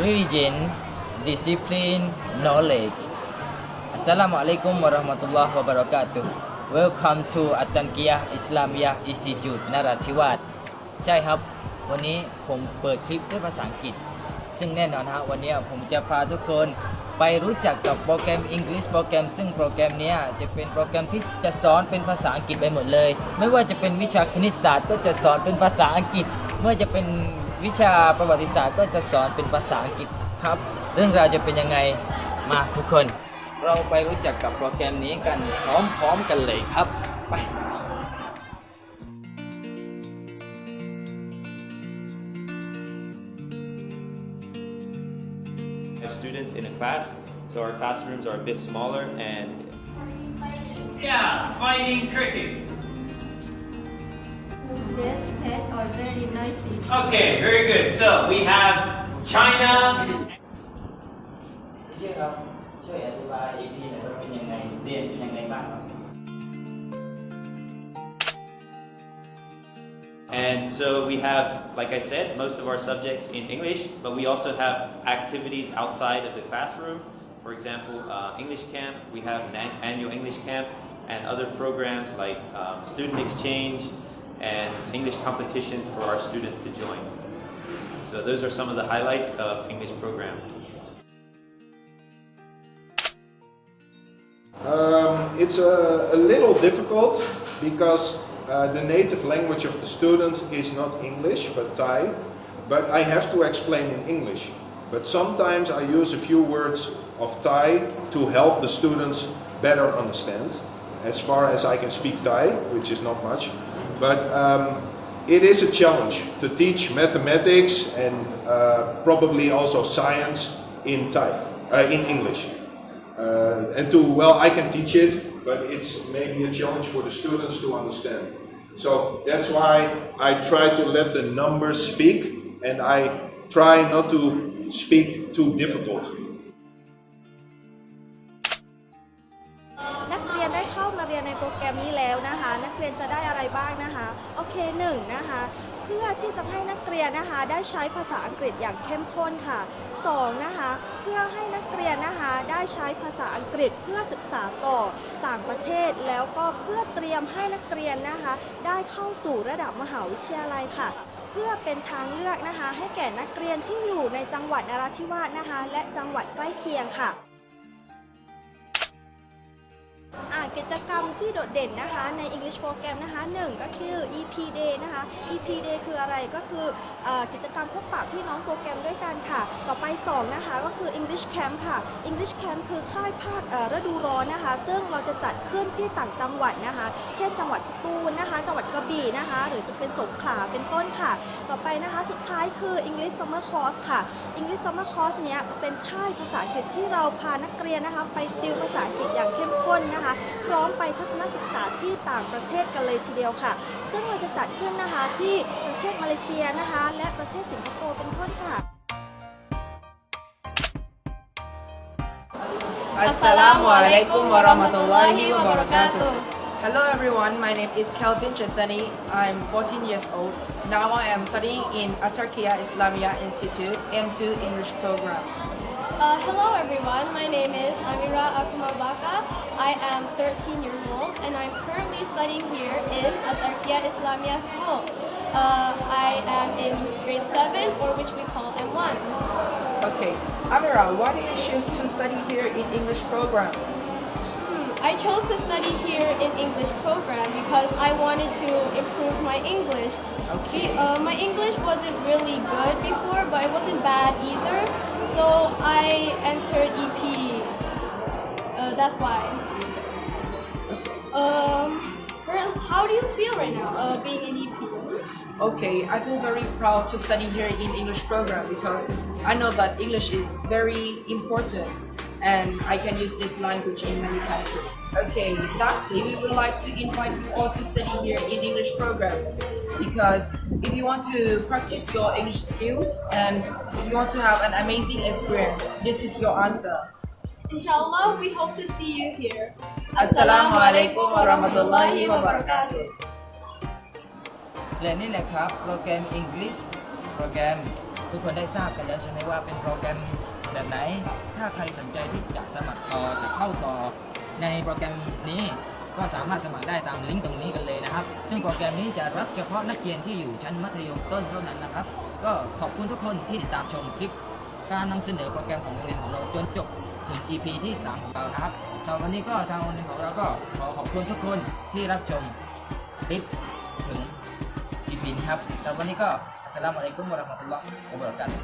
religion discipline knowledge Assalamualaikum warahmatullahi wabarakatuh Welcome to Atankiyah Islamiyah Institute นราธิวาสใช่ครับ วันนี้ผมเปิดคลิปด้วยภาษาอังกฤษ ซึ่งแน่นอนฮะวันนี้ผมจะพาทุกคนไปรู้จักกับโปรแกรม English โปรแกรม ซึ่งโปรแกรมนี้จะเป็นโปรแกรมที่จะสอนเป็นภาษาอังกฤษไปหมดเลย ไม่ว่าจะเป็นวิชาคณิตศาสตร์ก็จะสอนเป็นภาษาอังกฤษ เมื่อจะเป็น วิชาประวัติศาสตร์ก็จะสอนเป็นภาษาอังกฤษครับ เรื่องราวจะเป็นยังไงมาทุกคน เราไปรู้จักกับโปรแกรมนี้กันพร้อมๆกันเลยครับ ไป We have students in a class, so our classrooms are a bit smaller and Yeah, fighting crickets. Yes, pet are very noisy. Okay, very good. So we have China. พี่ชื่อครับ ช่วยอธิบาย EP หน่อยว่าเป็นยังไง เรียนเป็นยังไงบ้างครับ and so we have, like I said, most of our subjects in English, but we also have activities outside of the classroom. For example, uh, English camp. We have an an- annual English camp and other programs like um, student exchange and English competitions for our students to join. So those are some of the highlights of English program. Um, it's a, a little difficult because uh, the native language of the students is not English but Thai, but I have to explain in English. But sometimes I use a few words of Thai to help the students better understand, as far as I can speak Thai, which is not much. But um, it is a challenge to teach mathematics and uh, probably also science in Thai, uh, in English. Uh, and to well i can teach it but it's maybe a challenge for the students to understand so that's why i try to let the numbers speak and i try not to speak too difficult มาเรียนในโปรแกรมนี้แล้วนะคะ นักเรียนจะได้อะไรบ้างนะคะ โอเคหนึ่งนะคะ เพื่อที่จะให้นักเรียนนะคะ ได้ใช้ภาษาอังกฤษอย่างเข้มข้นค่ะสองนะคะ เพื่อให้นักเรียนนะคะ ได้ใช้ภาษาอังกฤษเพื่อศึกษาต่อต่างประเทศ แล้วก็เพื่อเตรียมให้นักเรียนนะคะ ได้เข้าสู่ระดับมหาวิทยาลัยค่ะเพื่อเป็นทางเลือกนะคะ ให้แก่นักเรียนที่อยู่ในจังหวัดนราธิวาสนะคะ และจังหวัดใกล้เคียงค่ะ กิจกรรมที่โดดเด่นนะคะใน English โปรแกรมนะคะหนึ่งก็คือ EP Day นะคะ EP Day คืออะไรก็คืออกิจกรรมพบปะพี่น้องโปรแกรมด้วยกันค่ะ ต่อไป 2 นะคะ ก็คือ English Camp ค่ะ English Camp คือค่ายภาคฤดูร้อนนะคะ ซึ่งเราจะจัดขึ้นที่ต่างจังหวัดนะคะ เช่นจังหวัดสตูลนะคะ จังหวัดกระบี่นะคะ หรือจะเป็นสงขลาเป็นต้นค่ะ ต่อไปนะคะสุดท้ายคือ English Summer Course ค่ะ English Summer Course เนี้ยเป็นค่ายภาษาอังกฤษที่เราพานักเรียนนะคะ ไปติวภาษาอังกฤษอย่างเข้มข้นนะคะ พร้อมไปทัศนศึกษาที่ต่างประเทศกันเลยทีเดียวค่ะ ซึ่งเราจะจัดขึ้นนะคะที่ประเทศมาเลเซียนะคะ และประเทศสิงคโปร์เป็นต้นค่ะ Assalamu alaikum warahmatullahi wabarakatuh. Hello everyone, my name is Kelvin Chesani. I'm 14 years old. Now I am studying in Atarkia Islamia Institute M2 English program. Uh, hello everyone, my name is Amira Akumabaka. I am 13 years old and I'm currently studying here in Atarkia Islamia School. Uh, I am in grade 7 or which we call M1. Okay, Amira, why did you choose to study here in English program? I chose to study here in English program because I wanted to improve my English. Okay. Uh, my English wasn't really good before, but it wasn't bad either. So I entered EP. Uh, that's why. Um, how do you feel right now, uh, being in EP? Okay, I feel very proud to study here in English program because I know that English is very important and I can use this language in many countries. Okay, lastly, we would like to invite you all to study here in English program because if you want to practice your English skills and if you want to have an amazing experience, this is your answer. Inshallah, we hope to see you here. Assalamu Assalamualaikum warahmatullahi wabarakatuh. และนี่แหละครับโปรแกรม English โปรแกรมทุกคนได้ทราบกันแล้วใช่ไหมว่าเป็นโปรแกรมแบบไหน ถ้าใครสนใจที่จะสมัครต่อจะเข้าต่อในโปรแกรมนี้ก็สามารถสมัครได้ตามลิงก์ตรงนี้กันเลยนะครับ ซึ่งโปรแกรมนี้จะรับเฉพาะนักเรียนที่อยู่ชั้นมัธยมต้นเท่านั้นนะครับ ก็ขอบคุณทุกคนที่ติดตามชมคลิป การนำเสนอโปรแกรมของโรงเรียนของเราจนจบถึง EP ที่3ของเรานะครับสำหรับวันนี้ก็ทางโรงเรียนของเราก็ขอขอบคุณทุกคนที่รับชมคลิปถึง Fitri Nihab Tabanika. Assalamualaikum warahmatullahi wabarakatuh.